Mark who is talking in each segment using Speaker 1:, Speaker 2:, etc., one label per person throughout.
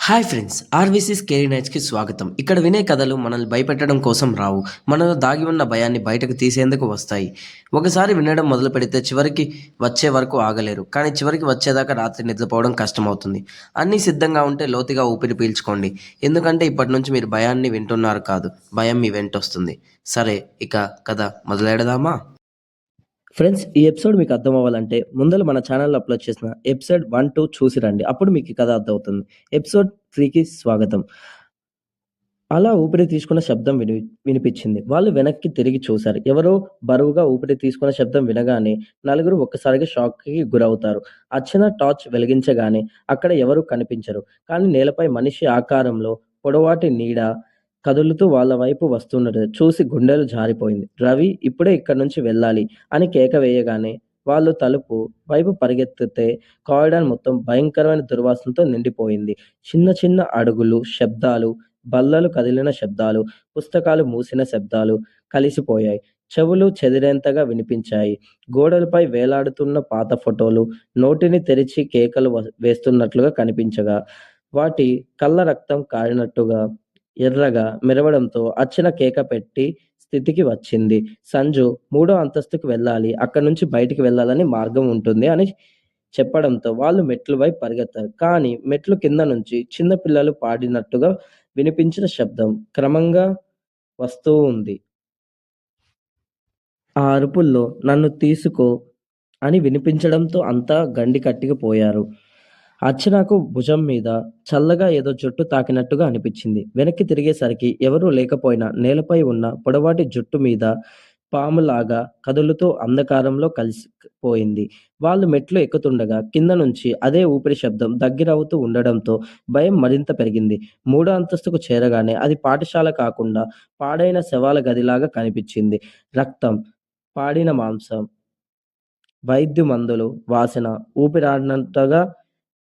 Speaker 1: Hi friends RVC scary నైట్స్కి స్వాగతం. ఇక్కడ వినే కథలు మనల్ని భయపెట్టడం కోసం రావు. మనలో దాగి ఉన్న భయాన్ని బయటకు తీసేందుకు వస్తాయి. ఒకసారి వినడం మొదలు పెడితే చివరికి వచ్చే వరకు ఆగలేరు. కానీ చివరికి వచ్చేదాకా రాత్రి నిద్రపోవడం కష్టమవుతుంది. అన్నీ సిద్ధంగా ఉంటే లోతుగా ఊపిరి పీల్చుకోండి. ఎందుకంటే ఇప్పటి నుంచి మీరు భయాన్ని వింటున్నారు కాదు. భయం మీ వెంటొస్తుంది సరే ఇక కథ మొదలెడదామా? ఫ్రెండ్స్ ఈ ఎపిసోడ్ మీకు అర్థం అవ్వాలంటే ముందర మన ఛానల్లో అప్లోడ్ చేసిన ఎపిసోడ్ వన్ టూ చూసి రండి. అప్పుడు మీకు కథ అర్థమవుతుంది. ఎపిసోడ్ త్రీకి స్వాగతం. అలా ఊపిరి తీసుకున్న శబ్దం విని వినిపించింది. వాళ్ళు వెనక్కి తిరిగి చూశారు. ఎవరో బరువుగా ఊపిరి తీసుకున్న శబ్దం వినగానే నలుగురు ఒక్కసారిగా షాక్కి గురవుతారు. అచ్చిన టార్చ్ వెలిగించగానే అక్కడ ఎవరు కనిపించరు. కానీ నేలపై మనిషి ఆకారంలో పొడవాటి నీడ కదులుతూ వాళ్ళ వైపు వస్తుండటం చూసి గుండెలు జారిపోయింది. రవి ఇప్పుడే ఇక్కడి నుంచి వెళ్ళాలి అని కేక వేయగానే వాళ్ళు తలుపు వైపు పరిగెత్తితే కారిడార్ మొత్తం భయంకరమైన దుర్వాసనతో నిండిపోయింది. చిన్న చిన్న అడుగులు శబ్దాలు బల్లలు కదిలిన శబ్దాలు పుస్తకాలు మూసిన శబ్దాలు కలిసిపోయాయి. చెవులు చెదిరేంతగా వినిపించాయి. గోడలపై వేలాడుతున్న పాత ఫోటోలు నోటిని తెరిచి కేకలు వేస్తున్నట్లుగా కనిపించగా వాటి కళ్ళ రక్తం కారినట్టుగా ఎర్రగా మెరవడంతో అచ్చిన కేక పెట్టి స్థితికి వచ్చింది. సంజు మూడో అంతస్తుకు వెళ్ళాలి అక్కడ నుంచి బయటికి వెళ్ళాలని మార్గం ఉంటుంది అని చెప్పడంతో వాళ్ళు మెట్లు వైపు పరిగెత్తారు. కానీ మెట్లు కింద నుంచి చిన్న పిల్లలు పాడినట్టుగా వినిపించిన శబ్దం క్రమంగా వస్తూ ఉంది. ఆ అరుపుల్లో నన్ను తీసుకో అని వినిపించడంతో అంతా గండి కట్టిపోయారు అర్చనకు భుజం మీద చల్లగా ఏదో జుట్టు తాకినట్టుగా అనిపించింది. వెనక్కి తిరిగేసరికి ఎవరూ లేకపోయినా నేలపై ఉన్న పొడవాటి జుట్టు మీద పాములాగా కదులుతూ అంధకారంలో కలిసిపోయింది. వాళ్ళు మెట్లు ఎక్కుతుండగా కింద నుంచి అదే ఊపిరి శబ్దం దగ్గరవుతూ ఉండడంతో భయం మరింత పెరిగింది. మూడో అంతస్తుకు చేరగానే అది పాఠశాల కాకుండా పాడైన శవాల గదిలాగా కనిపించింది. రక్తం పాడిన మాంసం వైద్యు మందులు వాసన ఊపిరాడినంతగా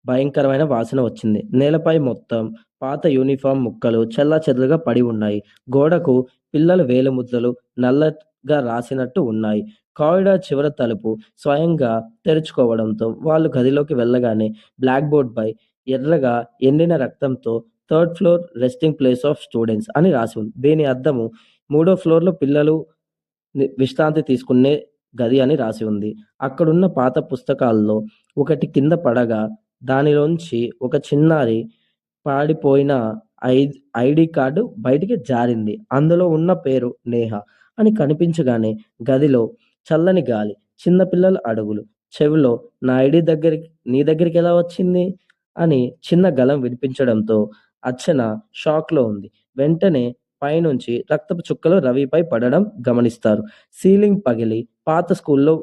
Speaker 1: భయంకరమైన వాసన వచ్చింది. నేలపై మొత్తం పాత యూనిఫామ్ ముక్కలు చెల్లా చెదురుగా పడి ఉన్నాయి. గోడకు పిల్లల వేలిముద్రలు నల్లగా రాసినట్టు ఉన్నాయి. కారిడార్ చివర తలుపు స్వయంగా తెరుచుకోవడంతో వాళ్ళు గదిలోకి వెళ్ళగానే బ్లాక్ బోర్డ్ పై ఎర్రగా ఎండిన రక్తంతో third floor resting place of students అని రాసి ఉంది. దీని అర్థము మూడో ఫ్లోర్లో పిల్లలు విశ్రాంతి తీసుకునే గది అని రాసి ఉంది. అక్కడున్న పాత పుస్తకాల్లో ఒకటి కింద పడగా దానిలోంచి ఒక చిన్నారి పాడిపోయిన ఐ ఐడి కార్డు బయటికి జారింది. అందులో ఉన్న పేరు నేహ అని కనిపించగానే గదిలో చల్లని గాలి చిన్నపిల్లల అడుగులు చెవిలో నా ఐడి దగ్గరికి నీ దగ్గరికి ఎలా వచ్చింది? అని చిన్న గలం వినిపించడంతో అర్చన షాక్లో ఉంది. వెంటనే పైనుంచి రక్తపు చుక్కలు రవిపై పడడం గమనిస్తారు. సీలింగ్ పగిలి పాత స్కూల్లో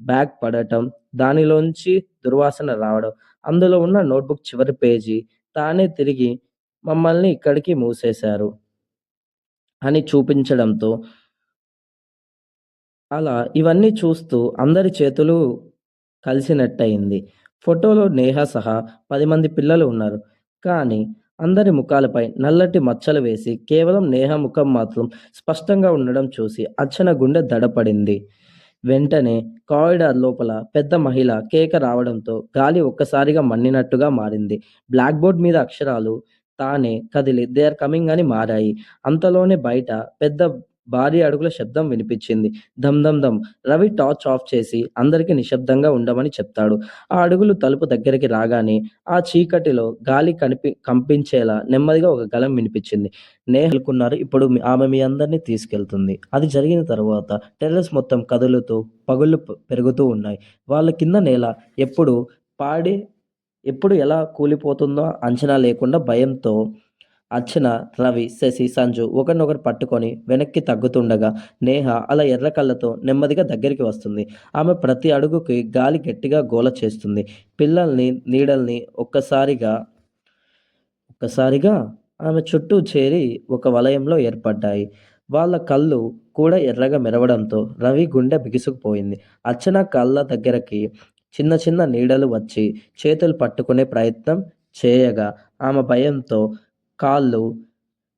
Speaker 1: బ్యాగ్ పడటం దానిలోంచి దుర్వాసన రావడం అందులో ఉన్న నోట్బుక్ చివరి పేజీ తానే తిరిగి మమ్మల్ని ఇక్కడికి మూసేశారు అని చూపించడంతో అలా ఇవన్నీ చూస్తూ అందరి చేతులు కలిసినట్టయింది. ఫోటోలో నేహ సహా పది మంది పిల్లలు ఉన్నారు. కానీ అందరి ముఖాలపై నల్లటి మచ్చలు వేసి కేవలం నేహ ముఖం మాత్రం స్పష్టంగా ఉండడం చూసి అచ్చన గుండె దడపడింది. వెంటనే కారిడార్ లోపల పెద్ద మహిళ కేక రావడంతో గాలి ఒక్కసారిగా మన్నినట్టుగా మారింది. బ్లాక్ బోర్డ్ మీద అక్షరాలు తానే కదిలి దే ఆర్ కమింగ్ అని మారాయి. అంతలోనే బయట పెద్ద భారీ అడుగుల శబ్దం వినిపించింది. దమ్ దమ్ దమ్ రవి టార్చ్ ఆఫ్ చేసి అందరికీ నిశ్శబ్దంగా ఉండమని చెప్తాడు. ఆ అడుగులు తలుపు దగ్గరికి రాగానే ఆ చీకటిలో గాలి కనిపి కంపించేలా నెమ్మదిగా ఒక గలం వినిపించింది. నేహలుకున్నారు ఇప్పుడు ఆమె మీ అందరినీ తీసుకెళ్తుంది. అది జరిగిన తర్వాత టెర్రస్ మొత్తం కదులుతూ పగుళ్ళు పెరుగుతూ ఉన్నాయి. వాళ్ళ కింద నేల ఎప్పుడు పాడి ఎప్పుడు ఎలా కూలిపోతుందో అంచనా లేకుండా భయంతో అర్చన రవి శశి సంజు ఒకరినొకరు పట్టుకొని వెనక్కి తగ్గుతుండగా నేహ అలా ఎర్ర కళ్ళతో నెమ్మదిగా దగ్గరికి వస్తుంది. ఆమె ప్రతి అడుగుకి గాలి గట్టిగా గోల చేస్తుంది. పిల్లల్ని నీడల్ని ఒక్కసారిగా ఒక్కసారిగా ఆమె చుట్టూ చేరి ఒక వలయంలో ఏర్పడ్డాయి. వాళ్ళ కళ్ళు కూడా ఎర్రగా మెరవడంతో రవి గుండె బిగుసుకుపోయింది. అర్చన కళ్ళ దగ్గరకి చిన్న చిన్న నీడలు వచ్చి చేతులు పట్టుకునే ప్రయత్నం చేయగా ఆమె భయంతో కాళ్ళు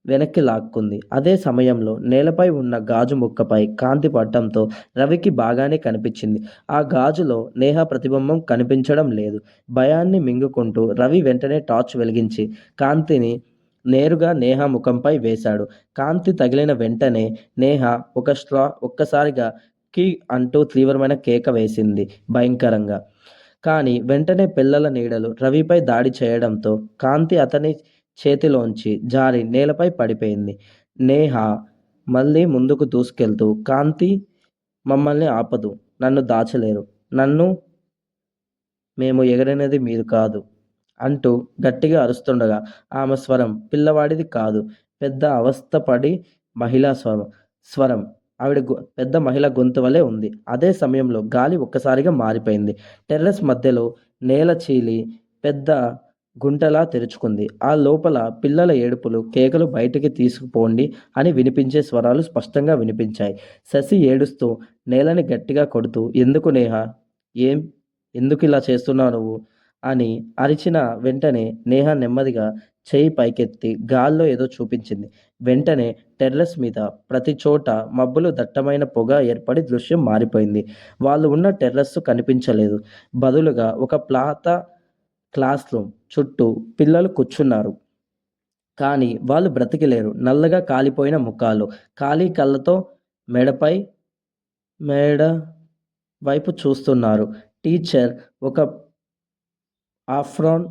Speaker 1: వెనక్కి లాక్కుంది. అదే సమయంలో నేలపై ఉన్న గాజు ముక్కపై కాంతి పడటంతో రవికి బాగానే కనిపించింది. ఆ గాజులో నేహ ప్రతిబింబం కనిపించడం లేదు. భయాన్ని మింగుకుంటూ రవి వెంటనే టార్చ్ వెలిగించి కాంతిని నేరుగా నేహ ముఖంపై వేశాడు. కాంతి తగిలిన వెంటనే నేహ ఒక స్ట్రా ఒక్కసారిగా కీ అంటూ తీవ్రమైన కేక వేసింది భయంకరంగా. కానీ వెంటనే పిల్లల నీడలు రవిపై దాడి చేయడంతో కాంతి అతని చేతిలోంచి జారి నేలపై పడిపోయింది. నేహ మళ్ళీ ముందుకు దూసుకెళ్తూ కాంతి మమ్మల్ని ఆపదు. నన్ను దాచలేరు. నన్ను మేము ఎగరనేది మీరు కాదు అంటూ గట్టిగా అరుస్తుండగా ఆమె స్వరం పిల్లవాడిది కాదు. పెద్ద అవస్థపడి మహిళా స్వరం స్వరం. ఆవిడ గొ- పెద్ద మహిళ గొంతు వలె ఉంది. అదే సమయంలో గాలి ఒక్కసారిగా మారిపోయింది. టెర్రస్ మధ్యలో నేల చీలి పెద్ద గుంటలా తెరుచుకుంది. ఆ లోపల పిల్లల ఏడుపులు కేకలు బయటికి తీసుకుపోండి అని వినిపించే స్వరాలు స్పష్టంగా వినిపించాయి. శశి ఏడుస్తూ నేలని గట్టిగా కొడుతూ ఎందుకు నేహ? ఏం? ఎందుకు ఇలా చేస్తున్నావు నువ్వు? అని అరిచిన వెంటనే నేహ నెమ్మదిగా చేయి పైకెత్తి గాల్లో ఏదో చూపించింది. వెంటనే టెర్రస్ మీద ప్రతి చోట మబ్బులు దట్టమైన పొగ ఏర్పడి దృశ్యం మారిపోయింది. వాళ్ళు ఉన్న టెర్రస్ కనిపించలేదు. బదులుగా ఒక ప్లాత క్లాస్ రూమ్ చుట్టూ పిల్లలు కూర్చున్నారు. కానీ వాళ్ళు బ్రతికిలేరు. నల్లగా కాలిపోయిన ముఖాలు. ఖాళీ కళ్ళతో మెడపై మేడ వైపు చూస్తున్నారు. టీచర్ ఒక ఆఫ్రాన్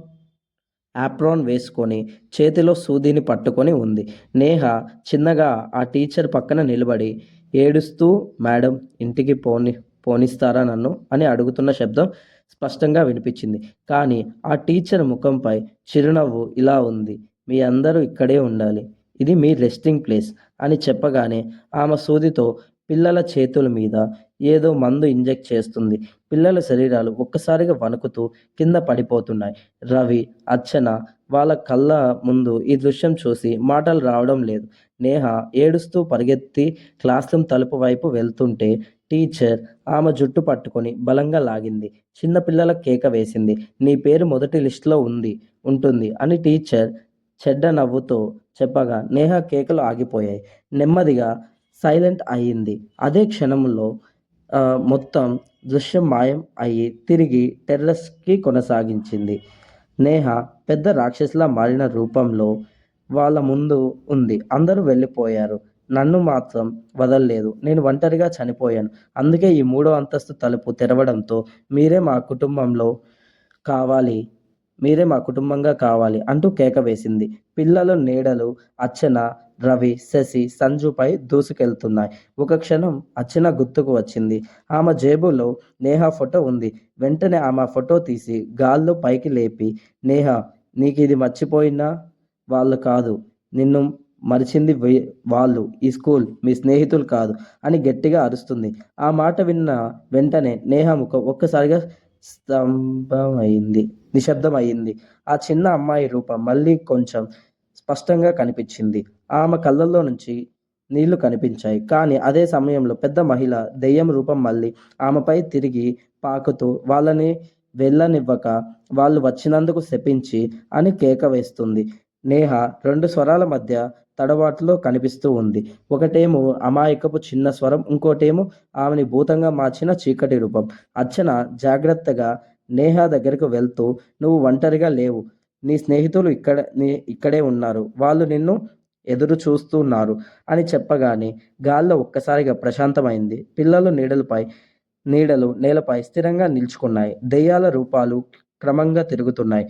Speaker 1: ఆప్రాన్ వేసుకొని చేతిలో సూదిని పట్టుకొని ఉంది. నేహ చిన్నగా ఆ టీచర్ పక్కన నిలబడి ఏడుస్తూ మేడం ఇంటికి పోని పోనిస్తారా నన్ను? అని అడుగుతున్న శబ్దం స్పష్టంగా వినిపించింది. కానీ ఆ టీచర్ ముఖంపై చిరునవ్వు ఇలా ఉంది. మీ అందరూ ఇక్కడే ఉండాలి. ఇది మీ రెస్టింగ్ ప్లేస్ అని చెప్పగానే ఆమె సూదితో పిల్లల చేతుల మీద ఏదో మందు ఇంజెక్ట్ చేస్తుంది. పిల్లల శరీరాలు ఒక్కసారిగా వణుకుతూ కింద పడిపోతున్నాయి. రవి అర్చన వాళ్ళ కళ్ళ ముందు ఈ దృశ్యం చూసి మాటలు రావడం లేదు. నేహ ఏడుస్తూ పరిగెత్తి క్లాస్ రూమ్ తలుపు వైపు వెళ్తుంటే టీచర్ ఆమె జుట్టు పట్టుకొని బలంగా లాగింది. చిన్నపిల్లల కేక వేసింది. నీ పేరు మొదటి లిస్టులో ఉంది ఉంటుంది అని టీచర్ చెడ్డ నవ్వుతో చెప్పగా నేహ కేకలు ఆగిపోయాయి. నెమ్మదిగా సైలెంట్ అయ్యింది. అదే క్షణంలో మొత్తం దృశ్యం మాయం అయ్యి తిరిగి టెర్రస్కి కొనసాగించింది. నేహ పెద్ద రాక్షసులా మారిన రూపంలో వాళ్ళ ముందు ఉంది. అందరూ వెళ్ళిపోయారు. నన్ను మాత్రం వదలలేదు. నేను ఒంటరిగా చనిపోయాను. అందుకే ఈ మూడో అంతస్తు తలుపు తెరవడంతో మీరే మా కుటుంబంలో కావాలి. మీరే మా కుటుంబంగా కావాలి అంటూ కేక వేసింది. పిల్లలు నీడలు అర్చన రవి శశి సంజుపై దూసుకెళ్తున్నాయి. ఒక క్షణం అర్చన గుర్తుకు వచ్చింది. ఆమె జేబులో నేహ ఫోటో ఉంది. వెంటనే ఆమె ఫోటో తీసి గాల్లో పైకి లేపి నేహ నీకు ఇది మర్చిపోయినా వాళ్ళు కాదు. నిన్ను మరిచింది వాళ్ళు ఈ స్కూల్ మీ స్నేహితులు కాదు అని గట్టిగా అరుస్తుంది. ఆ మాట విన్న వెంటనే నేహ ముఖం ఒక్కసారిగా స్తంభమైంది నిశ్శబ్దం అయింది ఆ చిన్న అమ్మాయి రూపం మళ్ళీ కొంచెం స్పష్టంగా కనిపించింది. ఆమె కళ్ళల్లో నుంచి నీళ్ళు కనిపించాయి. కానీ అదే సమయంలో పెద్ద మహిళ దెయ్యం రూపం మళ్ళీ ఆమెపై తిరిగి పాకుతూ వాళ్ళని వెళ్ళనివ్వక వాళ్ళు వచ్చినందుకు శపించి అని కేక వేస్తుంది. నేహ రెండు స్వరాల మధ్య తడబాటులో కనిపిస్తూ ఉంది. ఒకటేమో అమాయకపు చిన్న స్వరం ఇంకోటేమో ఆమెని భూతంగా మార్చిన చీకటి రూపం. అర్చన జాగ్రత్తగా నేహ దగ్గరకు వెళ్తూ నువ్వు ఒంటరిగా లేవు. నీ స్నేహితులు ఇక్కడ నీ ఇక్కడే ఉన్నారు. వాళ్ళు నిన్ను ఎదురు చూస్తున్నారు అని చెప్పగానే గాల్లో ఒక్కసారిగా ప్రశాంతమైంది. పిల్లలు నీడలపై నీడలు నేలపై స్థిరంగా నిల్చుకున్నాయి. దెయ్యాల రూపాలు క్రమంగా తిరుగుతున్నాయి.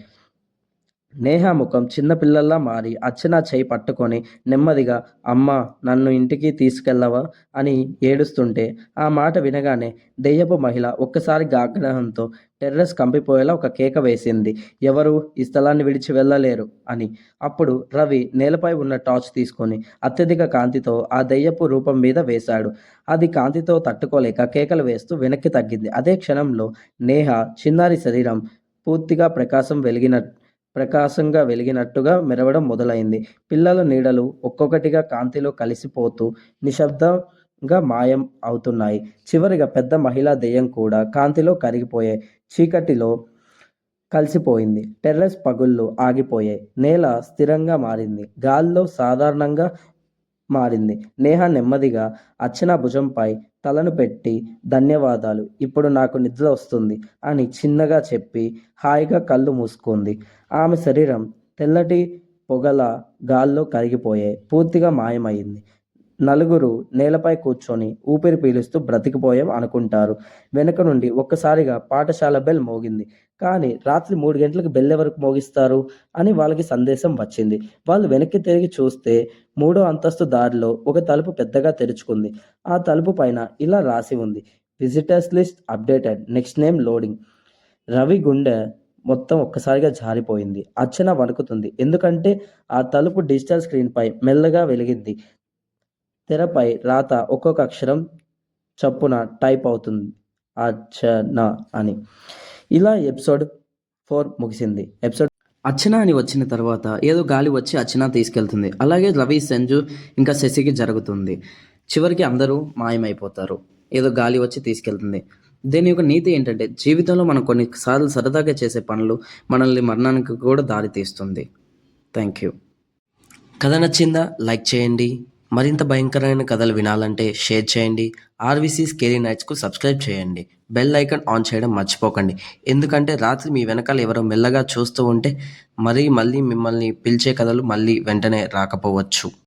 Speaker 1: నేహ ముఖం చిన్నపిల్లల్లా మారి అర్చన చేయి పట్టుకొని నెమ్మదిగా అమ్మ నన్ను ఇంటికి తీసుకెళ్ళవా? అని ఏడుస్తుంటే ఆ మాట వినగానే దెయ్యపు మహిళ ఒక్కసారి ఆగ్రహంతో టెర్రస్ కంపిపోయేలా ఒక కేక వేసింది. ఎవరు? ఈ స్థలాన్ని విడిచి వెళ్ళలేరు అని. అప్పుడు రవి నేలపై ఉన్న టార్చ్ తీసుకొని అత్యధిక కాంతితో ఆ దెయ్యపు రూపం మీద వేశాడు. అది కాంతితో తట్టుకోలేక కేకలు వేస్తూ వెనక్కి తగ్గింది. అదే క్షణంలో నేహ చిన్నారి శరీరం పూర్తిగా ప్రకాశం వెలిగిన ప్రకాశంగా వెలిగినట్టుగా మెరవడం మొదలైంది. పిల్లల నీడలు ఒక్కొక్కటిగా కాంతిలో కలిసిపోతూ నిశ్శబ్దంగా మాయం అవుతున్నాయి. చివరిగా పెద్ద మహిళా దెయ్యం కూడా కాంతిలో కరిగిపోయాయి చీకటిలో కలిసిపోయింది. టెర్రస్ పగుళ్ళు ఆగిపోయాయి. నేల స్థిరంగా మారింది. గాల్లో సాధారణంగా మారింది. నేహ నెమ్మదిగా అర్చన భుజంపై తలను పెట్టి ధన్యవాదాలు. ఇప్పుడు నాకు నిద్ర వస్తుంది అని చిన్నగా చెప్పి హాయిగా కళ్ళు మూసుకుంది. ఆమె శరీరం తెల్లటి పొగల గాల్లో కరిగిపోయాయి పూర్తిగా మాయమైంది. నలుగురు నేలపై కూర్చొని ఊపిరి పీలుస్తూ బ్రతికిపోయాం అనుకుంటారు. వెనుక నుండి ఒక్కసారిగా పాఠశాల బెల్ మోగింది. కానీ రాత్రి మూడు గంటలకు బెల్ ఎవరికి మోగిస్తారు? అని వాళ్ళకి సందేశం వచ్చింది. వాళ్ళు వెనక్కి తిరిగి చూస్తే మూడో అంతస్తు దారిలో ఒక తలుపు పెద్దగా తెరుచుకుంది. ఆ తలుపు పైన ఇలా రాసి ఉంది. Visitors list updated. Next name loading. Ravi గుండె మొత్తం ఒక్కసారిగా జారిపోయింది. అర్చన వణుకుతుంది. ఎందుకంటే ఆ తలుపు డిజిటల్ స్క్రీన్పై మెల్లగా వెలిగింది. తెరపై రాత ఒక్కొక్క అక్షరం చప్పున టైప్ అవుతుంది. అర్చన అని. ఇలా ఎపిసోడ్ ఫోర్ ముగిసింది. ఎపిసోడ్ అర్చన అని వచ్చిన తర్వాత ఏదో గాలి వచ్చి అర్చన తీసుకెళ్తుంది. అలాగే రవి సంజు ఇంకా శశికి జరుగుతుంది. చివరికి అందరూ మాయమైపోతారు. ఏదో గాలి వచ్చి తీసుకెళ్తుంది. దీని యొక్క నీతి ఏంటంటే జీవితంలో మనం కొన్నిసార్లు సరదాగా చేసే పనులు మనల్ని మరణానికి కూడా దారి తీస్తుంది థ్యాంక్ యూ. కథ నచ్చిందా? లైక్ చేయండి. మరింత భయంకరమైన కథలు వినాలంటే షేర్ చేయండి. ఆర్వీసీ స్కేరీ నైట్స్కు సబ్స్క్రైబ్ చేయండి. బెల్ ఐకాన్ ఆన్ చేయడం మర్చిపోకండి. ఎందుకంటే రాత్రి మీ వెనకాల ఎవరో మెల్లగా చూస్తూ ఉంటే మరీ మళ్ళీ మిమ్మల్ని పిలిచే కథలు మళ్ళీ వెంటనే రాకపోవచ్చు.